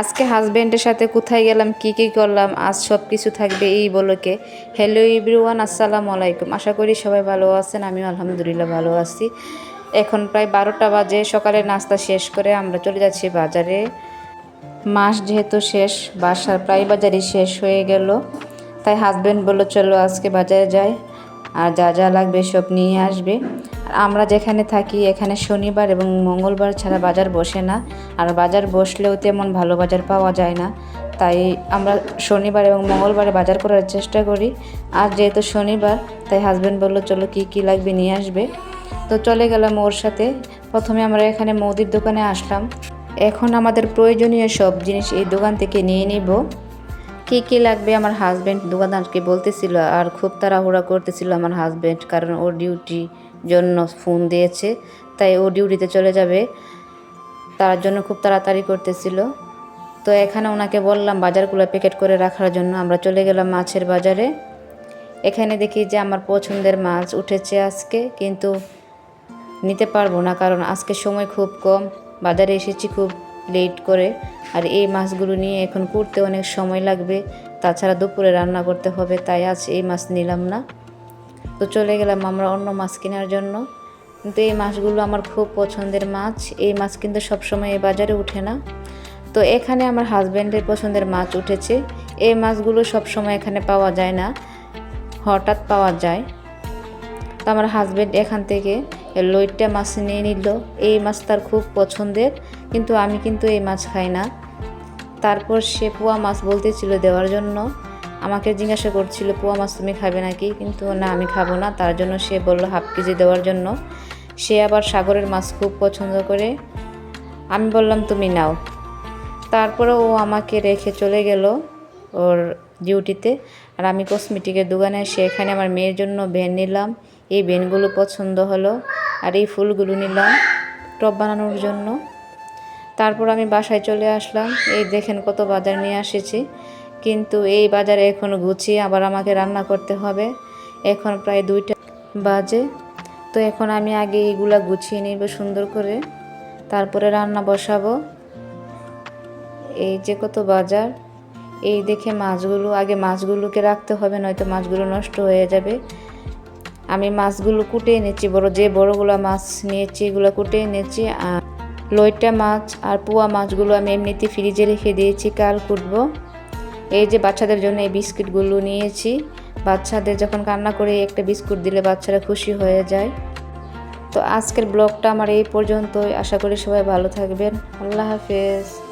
আজকে হাজবেন্ডের সাথে কোথায় গেলাম, কি কি করলাম, আজ সব কিছু থাকবে এই বলকে। হ্যালো ইব্রিওয়ান আসসালামু আলাইকুম। আশা করি সবাই ভালো আছেন, আমিও আলহামদুলিল্লাহ ভালো আছি। এখন প্রায় বারোটা বাজে, সকালে নাস্তা শেষ করে আমরা চলে যাচ্ছি বাজারে। মাস যেহেতু শেষ, বাসার প্রায় বাজারই শেষ হয়ে গেল। তাই হাজব্যান্ড বলল, চলো আজকে বাজারে যাই, আর যা যা লাগবে সব নিয়ে আসবে। আমরা যেখানে থাকি, এখানে শনিবার এবং মঙ্গলবার ছাড়া বাজার বসে না। আর বাজার বসলেও তেমন ভালো বাজার পাওয়া যায় না। তাই আমরা শনিবার এবং মঙ্গলবারে বাজার করার চেষ্টা করি। আর যেহেতু শনিবার, তাই হাজব্যান্ড বলল, চলো কী কী লাগবে নিয়ে আসবে? তো চলে গেলাম ওর সাথে। প্রথমে আমরা এখানে মুদির দোকানে আসলাম। এখন আমাদের প্রয়োজনীয় সব জিনিস এই দোকান থেকে নিয়ে নিব। কী কী লাগবে? আমার হাজব্যান্ড দোকানদারকে বলতেছিল আর খুব তাড়াহুড়া করতেছিল আমার হাজব্যান্ড কারণ ও ডিউটি জন্য ফোন দিয়েছে, তাই ও ডিউটিতে চলে যাবে। তার জন্য খুব তাড়াতাড়ি করতেছিল। তো এখানে ওনাকে বললাম, বাজারগুলো প্যাকেট করে রাখার জন্য আমরা চলে গেলাম মাছের বাজারে। এখানে দেখি যে আমার পছন্দের মাছ উঠেছে আজকে, কিন্তু নিতে পারব না, কারণ আজকে সময় খুব কম। বাজারে এসেছি খুব লেট করে। আর এই মাছগুলো নিয়ে এখন করতে অনেক সময় লাগবে। তাছাড়া দুপুরে রান্না করতে হবে, তাই আজ এই মাছ নিলাম না। তো চলে গেলাম আমরা অন্য মাছ কেনার জন্য। কিন্তু এই মাছগুলো আমার খুব পছন্দের মাছ। এই মাছ কিন্তু সবসময় এই বাজারে উঠে না। তো এখানে আমার হাজব্যান্ডের পছন্দের মাছ উঠেছে। এই মাছগুলো সবসময় এখানে পাওয়া যায় না। হঠাৎ পাওয়া যায়। তো আমার হাজব্যান্ড এখান থেকে লইট্টা মাছ নিয়ে নিল। এই মাছ তার খুব পছন্দের, কিন্তু আমি কিন্তু এই মাছ খাই না। তারপর সে পোয়া মাছ বলতেছিল দেওয়ার জন্য। আমাকে জিজ্ঞাসা করছিল, পোয়া মাছ তুমি খাবে নাকি? কিন্তু না, আমি খাব না। তার জন্য সে বলল, হাফ কেজি দেওয়ার জন্য। সে আবার সাগরের মাছ খুব পছন্দ করে। আমি বললাম, তুমি নাও। তারপরে ও আমাকে রেখে চলে গেল ওর ডিউটিতে। আর আমি কসমেটিকের দোকানে এসে এখানে আমার মেয়ের জন্য ভ্যান নিলাম। এই ভ্যানগুলো পছন্দ হলো। আর এই ফুলগুলো নিলাম টপ বানানোর জন্য। তারপর আমি বাসায় চলে আসলাম। এই দেখেন কত বাজার নিয়ে এসেছি কিন্তু এই বাজারে এখন গুছিয়ে আবার আমাকে রান্না করতে হবে। এখন প্রায় দুইটা বাজে। তো এখন আমি আগে এইগুলা গুছিয়ে নিব সুন্দর করে। তারপরে রান্না বসাবো। এই যে কত বাজার। এই দেখে মাছগুলো, আগে মাছগুলোকে রাখতে হবে, নয়তো মাছগুলো নষ্ট হয়ে যাবে। আমি মাছগুলো কুটে এনেছি বড় যে বড়গুলো মাছ নিয়েছি এগুলো কুটে এনেছি আর লইটা মাছ আর পোয়া মাছগুলো আমি এমনিতে ফ্রিজে রেখে দিয়েছি, কাল কুটবো। এই যে বাচ্চাদের জন্য এই বিস্কিটগুলো নিয়েছি, বাচ্চাদের যখন কান্না করে একটা বিস্কুট দিলে বাচ্চারা খুশি হয়ে যায়। তো আজকের ব্লগটা আমার এই পর্যন্তই, আশা করি সবাই ভালো থাকবেন। আল্লাহ হাফেজ।